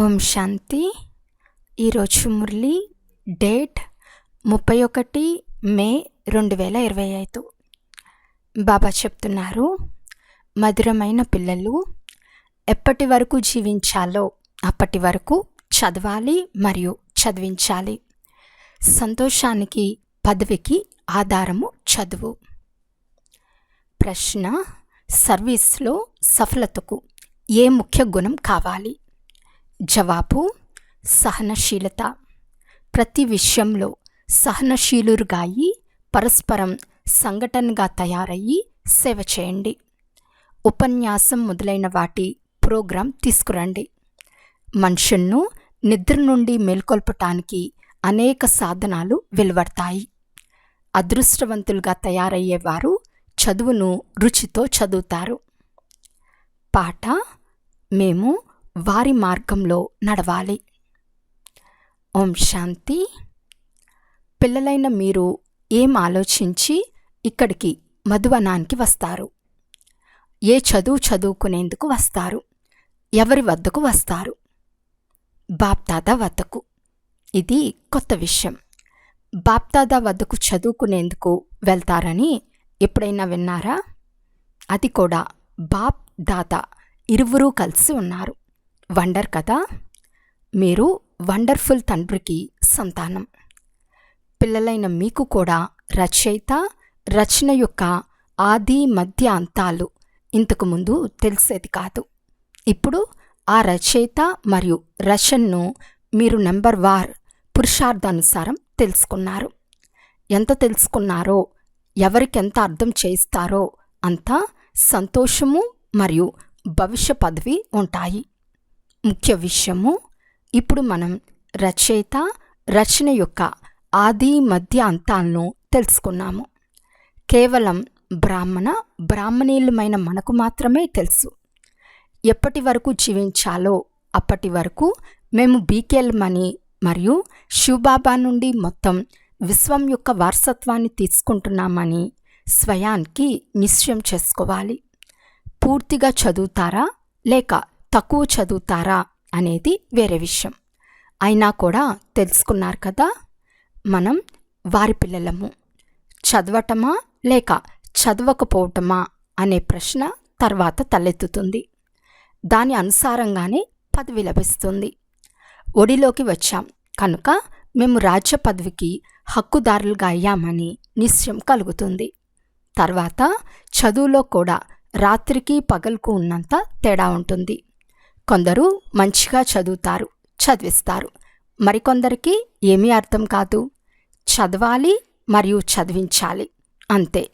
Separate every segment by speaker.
Speaker 1: ఓం శాంతి. ఈరోజు మురళి డేట్ ముప్పై ఒకటి మే రెండు వేల ఇరవై ఐదు. బాబా చెప్తున్నారు మధురమైన పిల్లలు ఎప్పటి వరకు జీవించాలో అప్పటి వరకు చదవాలి మరియు చదివించాలి. సంతోషానికి పదవికి ఆధారము చదువు. ప్రశ్న సర్వీస్లో సఫలతకు ఏ ముఖ్య గుణం కావాలి? జవాబు సహనశీలత. ప్రతి విషయంలో సహనశీలురుగా అయి పరస్పరం సంఘటనగా తయారయ్యి సేవ చేయండి. ఉపన్యాసం మొదలైన వాటి ప్రోగ్రాం తీసుకురండి. మనుషులను నిద్ర నుండి మేల్కొల్పటానికి అనేక సాధనాలు వెలువడతాయి. అదృష్టవంతులుగా తయారయ్యేవారు చదువును రుచితో చదువుతారు. పాట మేము వారి మార్గంలో నడవాలి. ఓం శాంతి. పిల్లలైన మీరు ఏం ఆలోచించి ఇక్కడికి మధువనానికి వస్తారు? ఏ చదువు చదువుకునేందుకు వస్తారు? ఎవరి వద్దకు వస్తారు? బాప్దాదా వద్దకు. ఇది కొత్త విషయం. బాప్దాదా వద్దకు చదువుకునేందుకు వెళ్తారని ఎప్పుడైనా విన్నారా? అది కూడా బాప్ దాత ఇరువురూ కలిసి ఉన్నారు. వండర్ కదా మీరు వండర్ఫుల్ తండ్రికి సంతానం. పిల్లలైన మీకు కూడా రచయిత రచన యొక్క ఆది మధ్య అంతాలు ఇంతకుముందు తెలిసేది కాదు. ఇప్పుడు ఆ రచయిత మరియు రచనను మీరు నెంబర్ వార్ పురుషార్థానుసారం తెలుసుకున్నారు. ఎంత తెలుసుకున్నారో ఎవరికెంత అర్థం చేస్తారో అంత సంతోషము మరియు భవిష్య పదవి ఉంటాయి. ముఖ్య విషయము. ఇప్పుడు మనం రచయిత రచన యొక్క ఆది మధ్య అంతాలను తెలుసుకున్నాము. కేవలం బ్రాహ్మణ బ్రాహ్మణీయులమైన మనకు మాత్రమే తెలుసు. ఎప్పటి వరకు జీవించాలో అప్పటి వరకు మేము బీకేల్మని మరియు శివబాబా నుండి మొత్తం విశ్వం యొక్క వారసత్వాన్ని తీసుకుంటున్నామని స్వయానికి నిశ్చయం చేసుకోవాలి. పూర్తిగా చదువుతారా లేక తక్కువ చదువుతారా అనేది వేరే విషయం. అయినా కూడా తెలుసుకున్నారు కదా మనం వారి పిల్లలము. చదవటమా లేక చదవకపోవటమా అనే ప్రశ్న తర్వాత తలెత్తుతుంది. దాని అనుసారంగానే పదవి లభిస్తుంది. ఒడిలోకి వచ్చాం. కనుక మేము రాజ్య పదవికి హక్కుదారులుగా అయ్యామని నిశ్చయం కలుగుతుంది. తర్వాత చదువులో కూడా రాత్రికి పగలుకు ఉన్నంత తేడా ఉంటుంది. కొందరు మంచిగా చదువుతారు చదివిస్తారు. మరికొందరికి ఏమీ అర్థం కాదు. చదవాలి మరియు చదివించాలి. అంతే.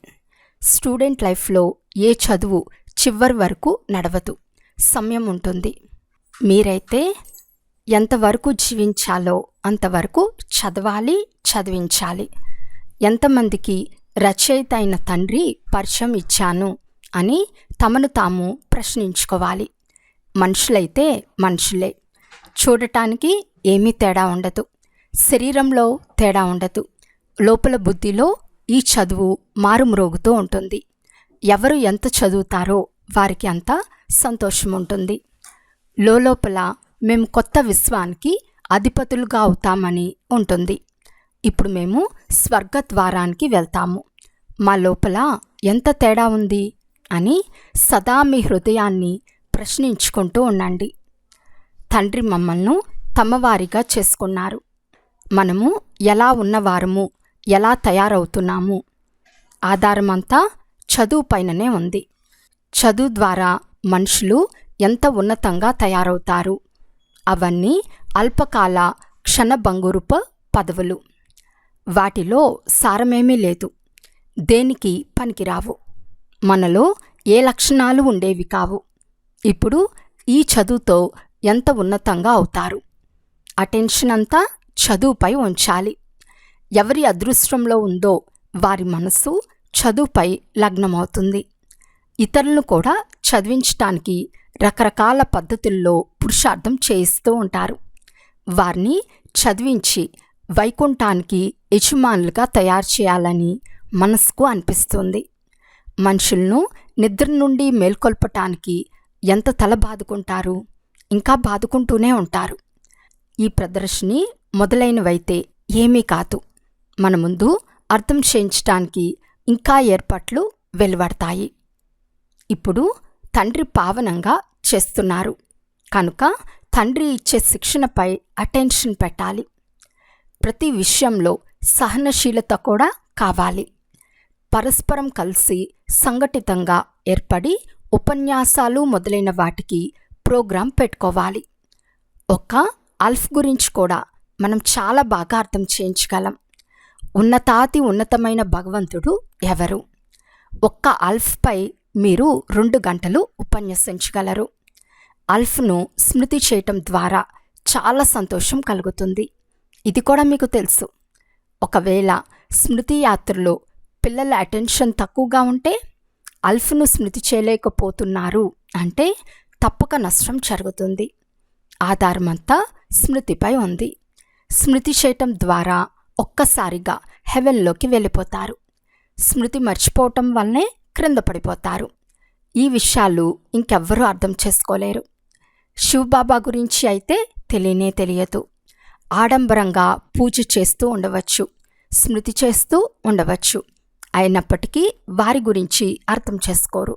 Speaker 1: స్టూడెంట్ లైఫ్లో ఏ చదువు చివరి వరకు నడవదు. సమయం ఉంటుంది. మీరైతే ఎంతవరకు జీవించాలో అంతవరకు చదవాలి చదివించాలి. ఎంతమందికి రచయిత అయిన తండ్రి పరిచయం ఇచ్చాను అని తమను తాము ప్రశ్నించుకోవాలి. మనుషులైతే మనుషులే. చూడటానికి ఏమీ తేడా ఉండదు. శరీరంలో తేడా ఉండదు. లోపల బుద్ధిలో ఈ చదువు మారుమ్రోగుతూ ఉంటుంది. ఎవరు ఎంత చదువుతారో వారికి అంత సంతోషం ఉంటుంది. లోపల మేము కొత్త విశ్వానికి అధిపతులుగా అవుతామని ఉంటుంది. ఇప్పుడు మేము స్వర్గద్వారానికి వెళ్తాము. మా లోపల ఎంత తేడా ఉంది అని సదా మీ హృదయాన్ని ప్రశ్నించుకుంటూ ఉండండి. తండ్రి మమ్మల్ని తమవారిగా చేసుకున్నారు. మనము ఎలా ఉన్నవారము ఎలా తయారవుతున్నాము ఆధారమంతా చదువు పైననే ఉంది. చదువు ద్వారా మనుషులు ఎంత ఉన్నతంగా తయారవుతారు అవన్నీ అల్పకాల క్షణభంగురుప పదవులు. వాటిలో సారమేమీ లేదు దేనికి పనికిరావు. మనలో ఏ లక్షణాలు ఉండేవి కావు. ఇప్పుడు ఈ చదువుతో ఎంత ఉన్నతంగా అవుతారు? అటెన్షన్ అంతా చదువుపై ఉంచాలి. ఎవరి అదృష్టంలో ఉందో వారి మనసు చదువుపై లగ్నమవుతుంది. ఇతరులను కూడా చదివించటానికి రకరకాల పద్ధతుల్లో పురుషార్థం చేయిస్తూ ఉంటారు. వారిని చదివించి వైకుంఠానికి యజమానులుగా తయారు చేయాలని మనసుకు అనిపిస్తుంది. మనుషులను నిద్ర నుండి మేల్కొల్పటానికి ఎంత తల బాదుకుంటారు? ఇంకా బాదుకుంటూనే ఉంటారు. ఈ ప్రదర్శని మొదలైనవైతే ఏమీ కాదు. మన ముందు అర్థం చేయించటానికి ఇంకా ఏర్పాట్లు వెలువడతాయి. ఇప్పుడు తండ్రి పావనంగా చేస్తున్నారు. కనుక తండ్రి ఇచ్చే శిక్షణపై అటెన్షన్ పెట్టాలి. ప్రతి విషయంలో సహనశీలత కూడా కావాలి. పరస్పరం కలిసి సంఘటితంగా ఏర్పడి ఉపన్యాసాలు మొదలైన వాటికి ప్రోగ్రాం పెట్టుకోవాలి. ఒక అల్ఫ్ గురించి కూడా మనం చాలా బాగా అర్థం చేయించగలం. ఉన్నతాతి ఉన్నతమైన భగవంతుడు ఎవరు? ఒక్క అల్ఫ్పై మీరు రెండు గంటలు ఉపన్యసించగలరు. అల్ఫ్ను స్మృతి చేయటం ద్వారా చాలా సంతోషం కలుగుతుంది. ఇది కూడా మీకు తెలుసు. ఒకవేళ స్మృతి యాత్రలో పిల్లల అటెన్షన్ తక్కువగా ఉంటే అల్ఫ్ను స్మృతి చేయలేకపోతున్నారు అంటే తప్పక నష్టం జరుగుతుంది. ఆధారమంతా స్మృతిపై ఉంది. స్మృతి చేయటం ద్వారా ఒక్కసారిగా హెవెన్లోకి వెళ్ళిపోతారు. స్మృతి మర్చిపోవటం వల్లనే క్రింద పడిపోతారు. ఈ విషయాలు ఇంకెవ్వరూ అర్థం చేసుకోలేరు. శివబాబా గురించి అయితే తెలియనే తెలియదు. ఆడంబరంగా పూజ చేస్తూ ఉండవచ్చు. స్మృతి చేస్తూ ఉండవచ్చు. అయినప్పటికీ వారి గురించి అర్థం చేసుకోరు.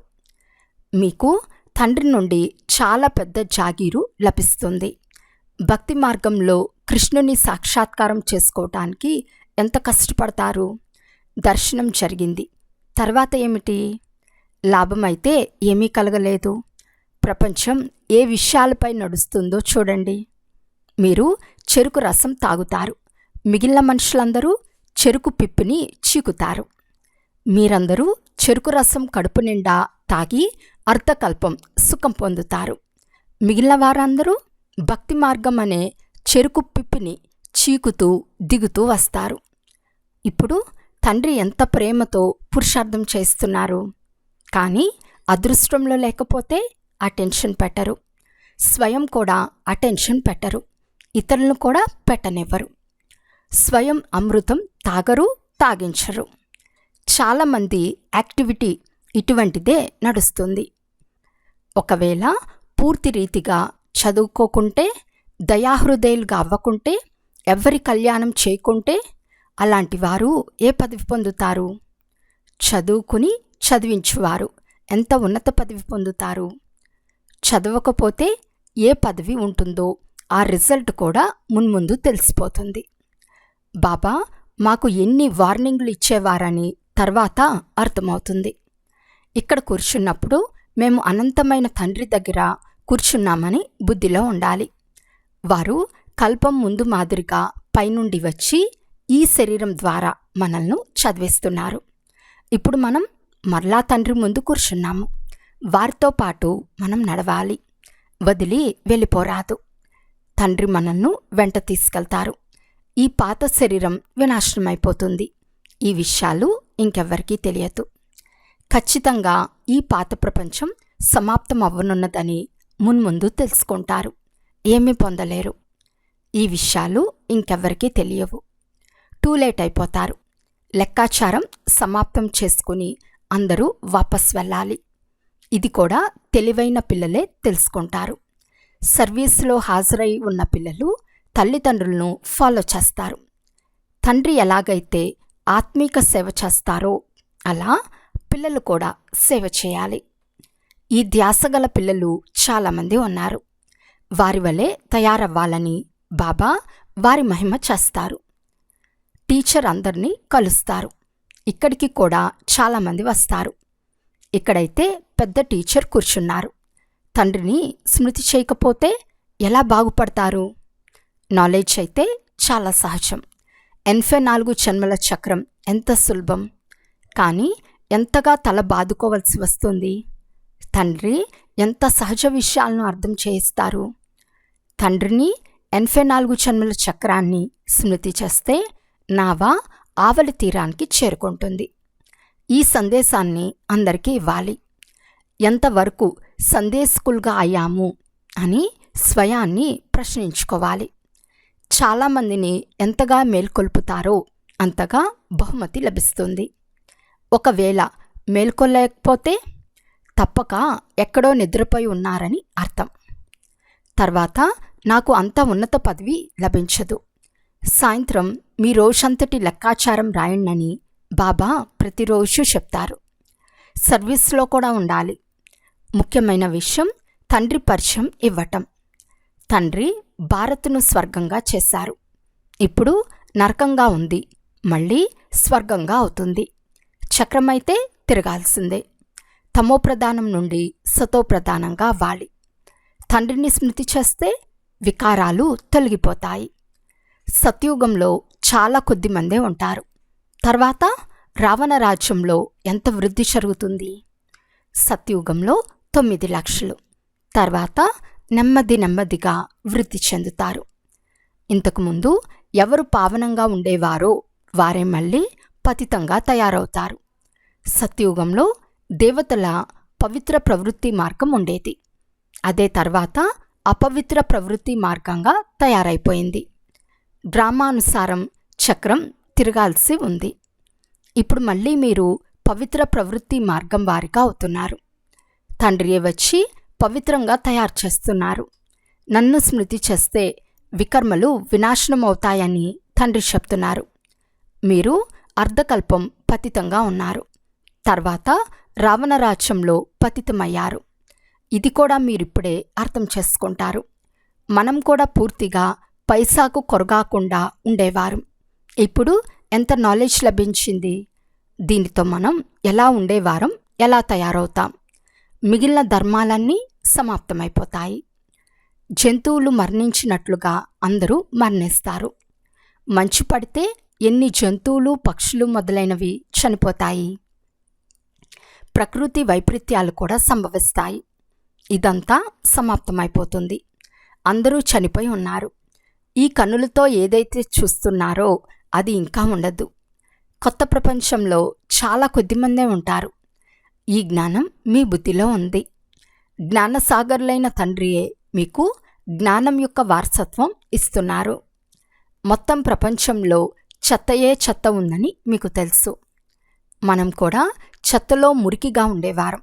Speaker 1: మీకు తండ్రి నుండి చాలా పెద్ద జాగీరు లభిస్తుంది. భక్తి మార్గంలో కృష్ణుని సాక్షాత్కారం చేసుకోవటానికి ఎంత కష్టపడతారు? దర్శనం జరిగింది. తర్వాత ఏమిటి? లాభమైతే ఏమీ కలగలేదు. ప్రపంచం ఏ విషయాలపై నడుస్తుందో చూడండి. మీరు చెరుకు రసం తాగుతారు. మిగిలిన మనుషులందరూ చెరుకు పిప్పిని చీకుతారు. మీరందరూ చెరుకు రసం కడుపు నిండా తాగి అర్థకల్పం సుఖం పొందుతారు. మిగిలిన వారందరూ భక్తి మార్గం అనే చెరుకు పిప్పిని చీకుతూ దిగుతూ వస్తారు. ఇప్పుడు తండ్రి ఎంత ప్రేమతో పురుషార్థం చేస్తున్నారు. కానీ అదృష్టంలో లేకపోతే అటెన్షన్ పెట్టరు. స్వయం కూడా అటెన్షన్ పెట్టరు. ఇతరులను కూడా పెట్టనివ్వరు. స్వయం అమృతం తాగరు తాగించరు. చాలామంది యాక్టివిటీ ఇటువంటిదే నడుస్తుంది. ఒకవేళ పూర్తి రీతిగా చదువుకోకుంటే దయాహృదయులుగా అవ్వకుంటే ఎవరి కళ్యాణం చేయకుంటే అలాంటి వారు ఏ పదవి పొందుతారు? చదువుకుని చదివించువారు ఎంత ఉన్నత పదవి పొందుతారు? చదవకపోతే ఏ పదవి ఉంటుందో ఆ రిజల్ట్ కూడా మున్ముందు తెలిసిపోతుంది. బాబా మాకు ఎన్ని వార్నింగ్లు ఇచ్చేవారని తర్వాత అర్థమవుతుంది. ఇక్కడ కూర్చున్నప్పుడు మేము అనంతమైన తండ్రి దగ్గర కూర్చున్నామని బుద్ధిలో ఉండాలి. వారు కల్పం ముందు మాదిరిగా పైనుండి వచ్చి ఈ శరీరం ద్వారా మనల్ని చదివిస్తున్నారు. ఇప్పుడు మనం మరలా తండ్రి ముందు కూర్చున్నాము. వారితో పాటు మనం నడవాలి. వదిలి వెళ్ళిపోరాదు. తండ్రి మనల్ని వెంట తీసుకెళ్తారు. ఈ పాత శరీరం వినాశనమైపోతుంది. ఈ విషయాలు ఇంకెవ్వరికీ తెలియదు. ఖచ్చితంగా ఈ పాత ప్రపంచం సమాప్తం అవ్వనున్నదని మున్ముందు తెలుసుకుంటారు. ఏమీ పొందలేరు. ఈ విషయాలు ఇంకెవ్వరికీ తెలియవు. టూ లేట్ అయిపోతారు. లెక్కాచారం సమాప్తం చేసుకుని అందరూ వాపస్ వెళ్ళాలి. ఇది కూడా తెలివైన పిల్లలే తెలుసుకుంటారు. సర్వీస్లో హాజరై ఉన్న పిల్లలు తల్లిదండ్రులను ఫాలో చేస్తారు. తండ్రి ఎలాగైతే ఆత్మీక సేవ చేస్తారో. అలా పిల్లలు కూడా సేవ చేయాలి. ఈ ధ్యాసగల పిల్లలు చాలామంది ఉన్నారు. వారి వలె తయారవ్వాలని బాబా వారి మహిమ చేస్తారు. టీచర్ అందరినీ కలుస్తారు. ఇక్కడికి కూడా చాలామంది వస్తారు. ఇక్కడైతే పెద్ద టీచర్ కూర్చున్నారు. తండ్రిని స్మృతి చేయకపోతే ఎలా బాగుపడతారు? నాలెడ్జ్ అయితే చాలా సహజం. ఎనభై నాలుగు జన్మల చక్రం ఎంత సులభం? కానీ ఎంతగా తల బాదుకోవలసి వస్తుంది? తండ్రి ఎంత సహజ విషయాలను అర్థం చేయిస్తారు? తండ్రిని ఎనభై నాలుగు జన్మల చక్రాన్ని స్మృతి చేస్తే నావా ఆవలి తీరానికి చేరుకుంటుంది. ఈ సందేశాన్ని అందరికీ ఇవ్వాలి. ఎంతవరకు సందేశకులుగా అయ్యాము అని స్వయాన్ని ప్రశ్నించుకోవాలి. చాలామందిని ఎంతగా మేల్కొల్పుతారో అంతగా బహుమతి లభిస్తుంది. ఒకవేళ మేల్కొలేకపోతే తప్పక ఎక్కడో నిద్రపోయి ఉన్నారని అర్థం. తర్వాత నాకు అంత ఉన్నత పదవి లభించదు. సాయంత్రం మీ రోజంతటి లెక్కాచారం రాయండని బాబా ప్రతిరోజు చెప్తారు. సర్వీస్లో కూడా ఉండాలి. ముఖ్యమైన విషయం తండ్రి పరిచయం ఇవ్వటం. తండ్రి భారత్ను స్వర్గంగా చేశారు. ఇప్పుడు నరకంగా ఉంది. మళ్ళీ స్వర్గంగా అవుతుంది. చక్రమైతే తిరగాల్సిందే. తమో ప్రధానం నుండి సతో ప్రధానంగా అవ్వాలి తండ్రిని స్మృతి చేస్తే వికారాలు తొలగిపోతాయి. సత్యుగంలో చాలా కొద్ది మందే ఉంటారు. తర్వాత రావణ రాజ్యంలో ఎంత వృద్ధి జరుగుతుంది? సత్యుగంలో తొమ్మిది లక్షలు. తర్వాత నెమ్మది నెమ్మదిగా వృద్ధి చెందుతారు. ఇంతకుముందు ఎవరు పావనంగా ఉండేవారో వారే మళ్ళీ పతితంగా తయారవుతారు. సత్యుగంలో దేవతల పవిత్ర ప్రవృత్తి మార్గం ఉండేది. అదే తర్వాత అపవిత్ర ప్రవృత్తి మార్గంగా తయారైపోయింది. డ్రామానుసారం చక్రం తిరగాల్సి ఉంది. ఇప్పుడు మళ్ళీ మీరు పవిత్ర ప్రవృత్తి మార్గం వారిగా అవుతున్నారు. తండ్రియే వచ్చి పవిత్రంగా తయారు చేస్తున్నారు. నన్ను స్మృతి చేస్తే వికర్మలు వినాశనమవుతాయని తండ్రి చెప్తున్నారు. మీరు అర్ధకల్పం పతితంగా ఉన్నారు. తర్వాత రావణరాజ్యంలో పతితమయ్యారు. ఇది కూడా మీరిప్పుడే అర్థం చేసుకుంటారు. మనం కూడా పూర్తిగా పైసాకు కొరగాకుండా ఉండేవారు. ఇప్పుడు ఎంత నాలెడ్జ్ లభించింది? దీనితో మనం ఎలా ఉండేవారం? ఎలా తయారవుతాం? మిగిలిన ధర్మాలన్నీ సమాప్తమైపోతాయి. జంతువులు మరణించినట్లుగా అందరూ మరణిస్తారు. మంచు పడితే ఎన్ని జంతువులు పక్షులు మొదలైనవి చనిపోతాయి. ప్రకృతి వైపరీత్యాలు కూడా సంభవిస్తాయి. ఇదంతా సమాప్తమైపోతుంది. అందరూ చనిపోయి ఉన్నారు. ఈ కన్నులతో ఏదైతే చూస్తున్నారో అది ఇంకా ఉండదు. కొత్త ప్రపంచంలో చాలా కొద్దిమందే ఉంటారు. ఈ జ్ఞానం మీ బుద్ధిలో ఉంది. జ్ఞానసాగర్లైన తండ్రియే మీకు జ్ఞానం యొక్క వారసత్వం ఇస్తున్నారు. మొత్తం ప్రపంచంలో చెత్తయే చెత్త ఉందని మీకు తెలుసు. మనం కూడా చెత్తలో మురికిగా ఉండేవారం.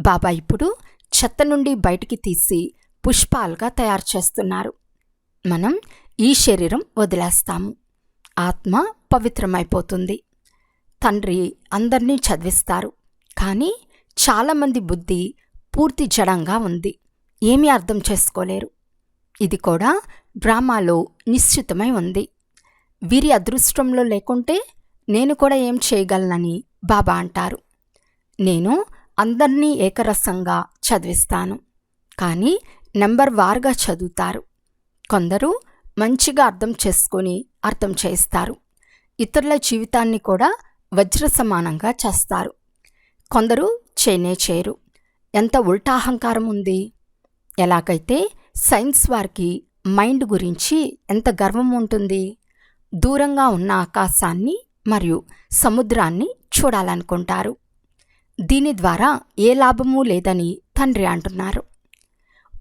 Speaker 1: బాబా ఇప్పుడు చెత్త నుండి బయటికి తీసి పుష్పాలుగా తయారు చేస్తున్నారు. మనం ఈ శరీరం వదిలేస్తాము. ఆత్మ పవిత్రమైపోతుంది. తండ్రి అందరినీ చదివిస్తారు. కానీ చాలామంది బుద్ధి పూర్తి జడంగా ఉంది. ఏమీ అర్థం చేసుకోలేరు. ఇది కూడా డ్రామాలో నిశ్చితమై ఉంది. వీరి అదృష్టంలో లేకుంటే నేను కూడా ఏం చేయగలనని బాబా అంటారు. నేను అందరినీ ఏకరసంగా చదివిస్తాను. కానీ నెంబర్ వార్గా చదువుతారు. కొందరు మంచిగా అర్థం చేసుకొని అర్థం చేస్తారు ఇతరుల జీవితాన్ని కూడా వజ్ర సమానంగా చేస్తారు. కొందరు చేయనే చేయరు ఎంత ఉల్టాహంకారం ఉంది? ఎలాగైతే సైన్స్ వారికి మైండ్ గురించి ఎంత గర్వం ఉంటుంది? దూరంగా ఉన్న ఆకాశాన్ని మరియు సముద్రాన్ని చూడాలనుకుంటారు. దీని ద్వారా ఏ లాభమూ లేదని తండ్రి అంటున్నారు.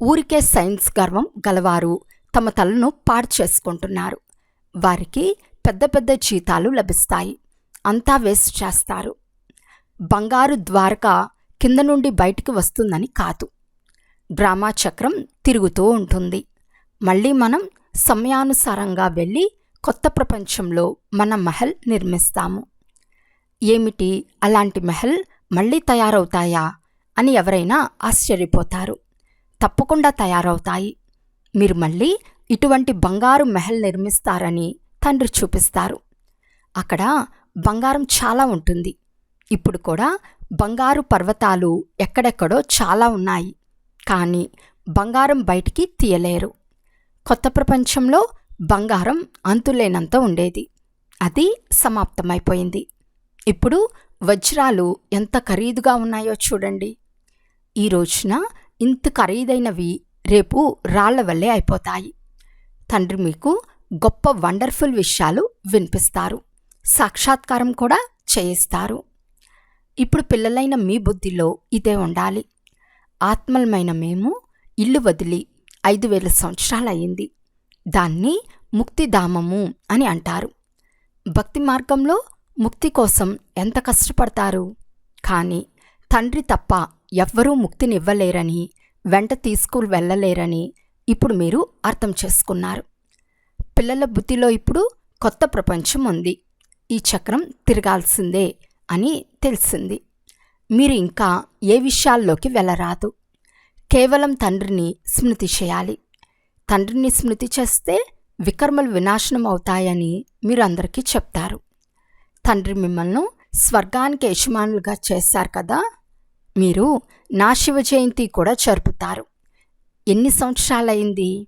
Speaker 1: ఊరికే సైన్స్ గర్వం గలవారు తమ తలను పాడు చేసుకుంటున్నారు. వారికి పెద్ద పెద్ద జీతాలు లభిస్తాయి. అంతా వేస్ట్ చేస్తారు. బంగారు ద్వారక కింద నుండి బయటికి వస్తుందని కాదు. డ్రామా చక్రం తిరుగుతూ ఉంటుంది. మళ్ళీ మనం సమయానుసారంగా వెళ్ళి కొత్త ప్రపంచంలో మన మహల్ నిర్మిస్తాము. ఏమిటి? అలాంటి మహల్ మళ్ళీ తయారవుతాయా? అని ఎవరైనా ఆశ్చర్యపోతారు. తప్పకుండా తయారవుతాయి. మీరు మళ్ళీ ఇటువంటి బంగారు మహల్ నిర్మిస్తారని తండ్రి చూపిస్తారు. అక్కడ బంగారం చాలా ఉంటుంది. ఇప్పుడు కూడా బంగారు పర్వతాలు ఎక్కడెక్కడో చాలా ఉన్నాయి కానీ బంగారం బయటికి తీయలేరు. కొత్త ప్రపంచంలో బంగారం అంతులేనంత ఉండేది. అది సమాప్తమైపోయింది. ఇప్పుడు వజ్రాలు ఎంత ఖరీదుగా ఉన్నాయో చూడండి. ఈ రోజున ఇంత ఖరీదైనవి రేపు రాళ్ళ వల్లే అయిపోతాయి. తండ్రి మీకు గొప్ప వండర్ఫుల్ విషయాలు వినిపిస్తారు. సాక్షాత్కారం కూడా చేయిస్తారు. ఇప్పుడు పిల్లలైన మీ బుద్ధిలో ఇదే ఉండాలి. ఆత్మలమైన మేము ఇల్లు వదిలి ఐదు వేల సంవత్సరాలయ్యింది. దాన్ని ముక్తిధామము అని అంటారు. భక్తి మార్గంలో ముక్తి కోసం ఎంత కష్టపడతారు? కానీ తండ్రి తప్ప ఎవ్వరూ ముక్తినివ్వలేరని వెంట తీసుకుని వెళ్ళలేరని ఇప్పుడు మీరు అర్థం చేసుకున్నారు. పిల్లల బుద్ధిలో ఇప్పుడు కొత్త ప్రపంచం ఉంది ఈ చక్రం తిరగాల్సిందే. అని తెలిసింది. మీరు ఇంకా ఏ విషయాల్లోకి వెళ్ళరాదు. కేవలం తండ్రిని స్మృతి చేయాలి. తండ్రిని స్మృతి చేస్తే వికర్మలు వినాశనం అవుతాయని మీరు అందరికీ చెప్తారు. తండ్రి మిమ్మల్ని స్వర్గానికి యజమానులుగా చేశారు కదా మీరు నా శివ జయంతి కూడా జరుపుతారు. ఎన్ని సంవత్సరాలైంది?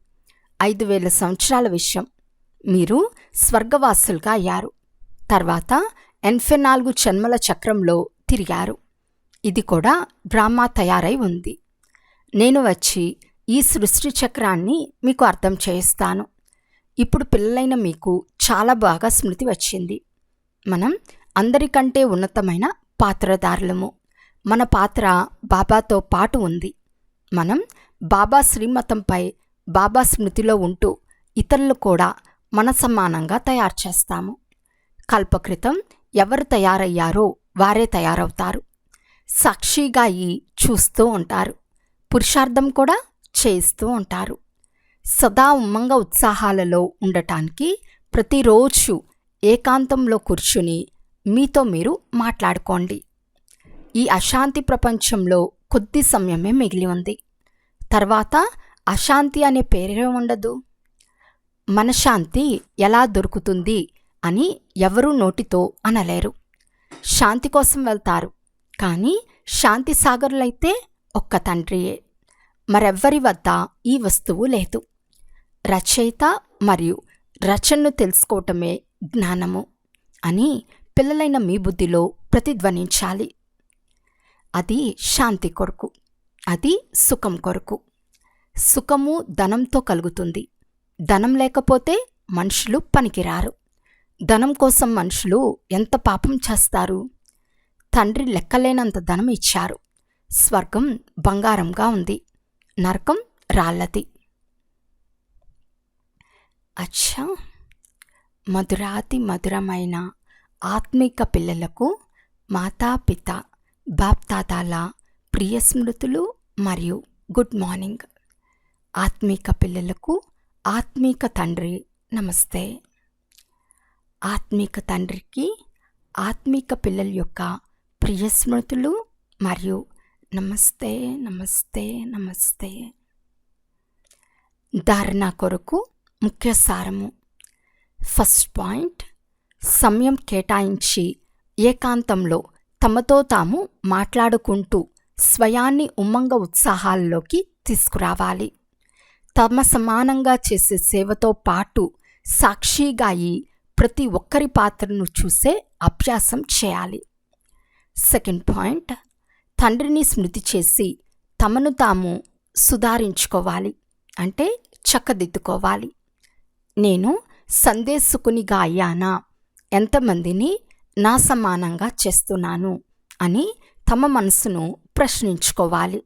Speaker 1: ఐదు వేల సంవత్సరాల విషయం. మీరు స్వర్గవాసులుగా అయ్యారు. తర్వాత ఎనభై నాలుగు జన్మల చక్రంలో తిరిగారు. ఇది కూడా డ్రామా తయారై ఉంది. నేను వచ్చి ఈ సృష్టి చక్రాన్ని మీకు అర్థం చేయిస్తాను. ఇప్పుడు పిల్లలైన మీకు చాలా బాగా స్మృతి వచ్చింది. మనం అందరికంటే ఉన్నతమైన పాత్రదారులము మన పాత్ర బాబాతో పాటు ఉంది. మనం బాబా శ్రీమతంపై బాబా స్మృతిలో ఉంటూ ఇతరులు కూడా మన సమానంగా తయారు చేస్తాము. కల్పకృతం ఎవరు తయారయ్యారో వారే తయారవుతారు. సాక్షిగా అయి చూస్తూ ఉంటారు. పురుషార్థం కూడా చేస్తూ ఉంటారు. సదా ఉమ్మంగ ఉత్సాహాలలో ఉండటానికి ప్రతిరోజు ఏకాంతంలో కూర్చుని మీతో మీరు మాట్లాడుకోండి. ఈ అశాంతి ప్రపంచంలో కొద్ది సమయమే మిగిలి ఉంది. తర్వాత అశాంతి అనే పేరే ఉండదు. మనశ్శాంతి ఎలా దొరుకుతుంది అని ఎవరూ నోటితో అనలేరు. శాంతి కోసం వెళ్తారు. కానీ శాంతి సాగరులైతే ఒక్క తండ్రియే. మరెవ్వరి వద్ద ఈ వస్తువు లేదు. రచయిత మరియు రచనను తెలుసుకోవటమే జ్ఞానము అని పిల్లలైన మీ బుద్ధిలో ప్రతిధ్వనించాలి. అది శాంతి కొరకు. అది సుఖం కొరకు. సుఖము ధనంతో కలుగుతుంది. ధనం లేకపోతే మనుషులు పనికిరారు. ధనం కోసం మనుషులు ఎంత పాపం చేస్తారు? తండ్రి లెక్కలేనంత ధనం ఇచ్చారు. స్వర్గం బంగారంగా ఉంది. నరకం రాళ్ళది. అచ్చా! మధురాతి మధురమైన ఆత్మీక పిల్లలకు మాతాపిత బాప్తాతాల ప్రియ స్మృతులు మరియు గుడ్ మార్నింగ్. ఆత్మిక పిల్లలకు ఆత్మీక తండ్రి నమస్తే. ఆత్మిక తండ్రికి ఆత్మిక పిల్లల యొక్క ప్రియ స్మృతులు మరియు నమస్తే నమస్తే నమస్తే. ధారణ కొరకు ముఖ్య సారము. ఫస్ట్ పాయింట్ సమయం కేటాయించి ఏకాంతంలో తమతో తాము మాట్లాడుకుంటూ స్వయాన్ని ఉమ్మంగ ఉత్సాహాల్లోకి తీసుకురావాలి. తమ సమానంగా చేసే సేవతో పాటు సాక్షిగా అయి ప్రతి ఒక్కరి పాత్రను చూసే అభ్యాసం చేయాలి. సెకండ్ పాయింట్ తండ్రిని స్మృతి చేసి తమను తాము సుధారించుకోవాలి అంటే చక్కదిద్దుకోవాలి. నేను సందేశకునిగా అయ్యానా? ఎంతమందిని నా సమానంగా చేస్తున్నాను? అని తమ మనసును ప్రశ్నించుకోవాలి.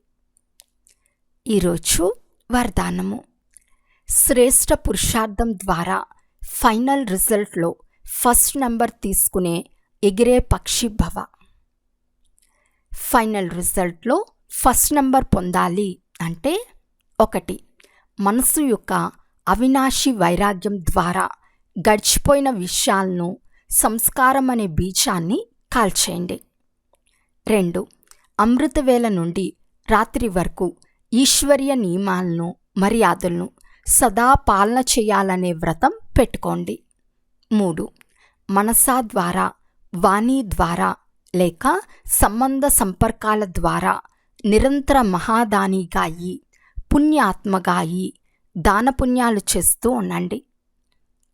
Speaker 1: ఈరోజు వరదానము. శ్రేష్ఠ పురుషార్థం ద్వారా ఫైనల్ రిజల్ట్లో ఫస్ట్ నెంబర్ తీసుకునే ఎగిరే పక్షి భవ. ఫైనల్ రిజల్ట్లో ఫస్ట్ నెంబర్ పొందాలి అంటే ఒకటి మనసు యొక్క అవినాశి వైరాగ్యం ద్వారా గడిచిపోయిన విషయాలను సంస్కారం అనే బీజాన్ని కాల్చేయండి. రెండు అమృతవేళ నుండి రాత్రి వరకు ఈశ్వర్య నియమాలను మర్యాదలను సదా పాలన చేయాలనే వ్రతం పెట్టుకోండి మూడు మనసా ద్వారా వాణి ద్వారా లేక సంబంధ సంపర్కాల ద్వారా నిరంతర మహాదానిగా అయి పుణ్యాత్మగా అయి దానపుణ్యాలు చేస్తూ ఉండండి.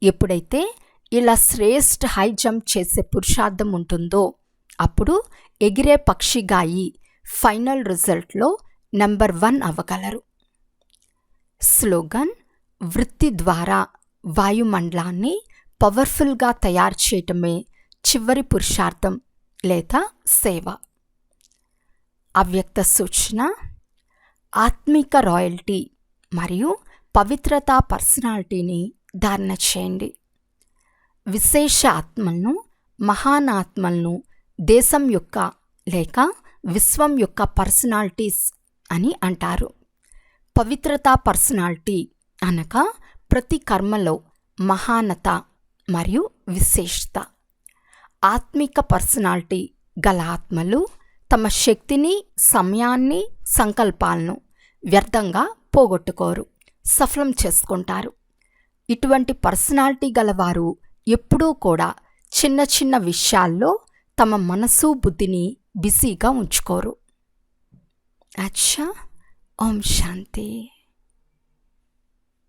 Speaker 1: ఎప్పుడైతే ఇలా శ్రేష్ఠ హై జంప్ చేసే పురుషార్థం ఉంటుందో అప్పుడు ఎగిరే పక్షిగా అయి ఫైనల్ రిజల్ట్లో నెంబర్ వన్ అవ్వగలరు. స్లోగన్ వృత్తి ద్వారా వాయుమండలాన్ని పవర్ఫుల్గా తయారు చేయటమే చివరి పురుషార్థం లేదా సేవ. అవ్యక్త సూచన ఆత్మిక రాయల్టీ మరియు పవిత్రత పర్సనాలిటీని ధారణ చేయండి. విశేష ఆత్మలను మహాన్ ఆత్మలను దేశం యొక్క లేక విశ్వం యొక్క పర్సనాలిటీస్ అని అంటారు. పవిత్రత పర్సనాలిటీ అనగా ప్రతి కర్మలో మహానత మరియు విశేషత. ఆత్మిక పర్సనాలిటీ గల ఆత్మలు తమ శక్తిని సమయాన్ని సంకల్పాలను వ్యర్థంగా పోగొట్టుకోరు సఫలం చేసుకుంటారు. ఇటువంటి పర్సనాలిటీ గలవారు ఎప్పుడూ కూడా చిన్న చిన్న విషయాల్లో తమ మనసు బుద్ధిని బిజీగా ఉంచుకోరు. అచ్చా ఓం శాంతి.